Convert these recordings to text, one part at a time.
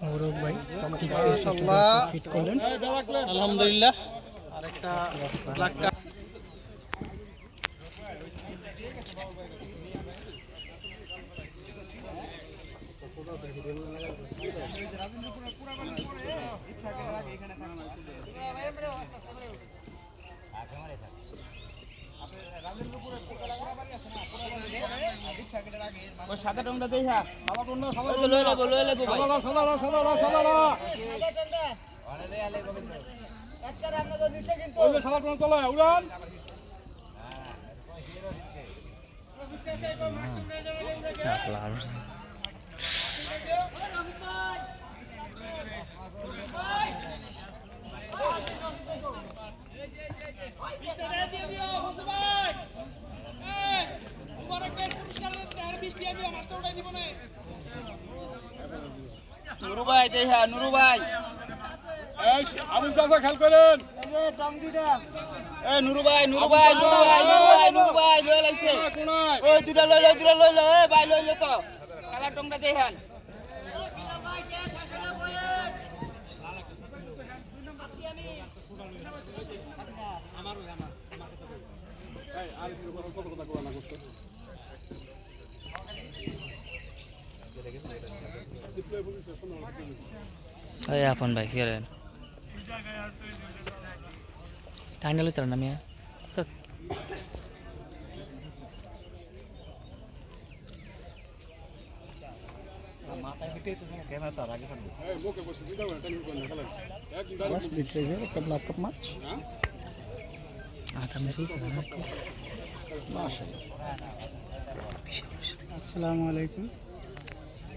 গৌরব ভাই মাশাআল্লাহ। ফিট করলেন আলহামদুলিল্লাহ আরেকটা ব্ল্যাক কাপ সাদা টংটা দেই বাবা কোন সবাই লয়ে লেবো লয়ে লেবো সাদা সাদা সাদা সাদা ওই সাদা নুরু ভাই দেই হ্যাঁ নুরু ভাই এই আবুল চাচা খেল করেন। নুরু ভাই নুরু ভাই নুরু ভাই নুরু ভাই নুরু ভাই লয়ে কোনায়? ওই দুটা লই লই দুটা লই লই এ ভাই লই লই তো কালা টংটা দেই হ্যাঁ এই আপন ভাই কি করেন? টাইনা লইতে না মিয়া? এই মুখে বসে দিতে হবে টেনিং করে না খেলেন একদম বাস বিগ সাইজের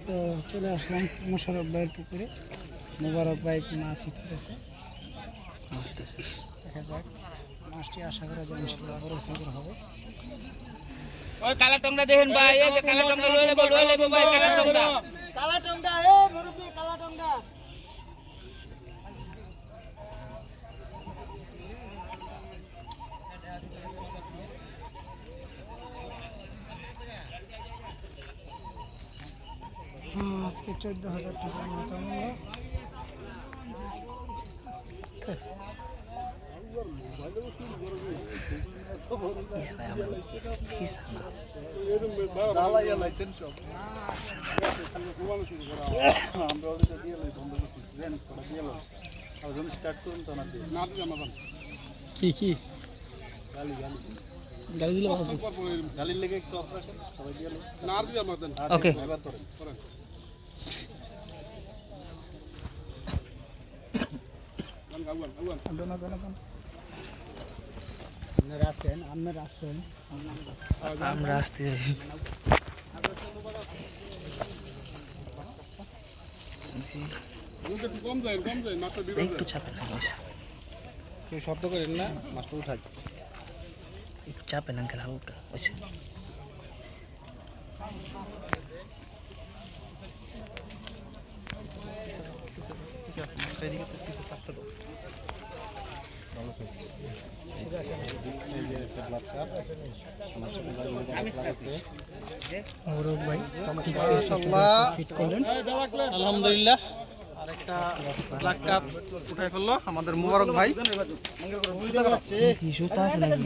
তো চলে আসলাম মোশারফ ভাইয়ের পুকুরে। মোবারক ভাই মাছ উঠতেছে দেখা যাক, মাছটি আশা করা যায় ইনশাল্লাহ বড় সাইজের হবে। ওই কালা টংরা দেখেন ভাই, এই যে কালা টংরা লইলে লেবো লই লেবো ভাই, কালা টংটা আজকে চোদ্দ হাজার টাকা মাছ না আমাদের কি কি? গালি দিলে ভালো না দিতে আমাদের ওকে আগুয়ান আগুয়ান দোনো দোনো দোনো আপনারা আসতেন আপনারা আমরা আসতে একটু চাপে না কেউ শব্দ করেন না মাছটা উঠাই একটু চাপে না আঙ্কেল হালকা আলহামদুলিল্লাহ। আরেকটা ব্ল্যাক কাপ উঠাই ফেলল আমাদের মুবারক ভাই। কি সুতা আছে নাকি?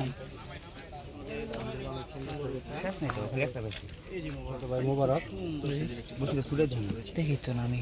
দেখি তো না আমি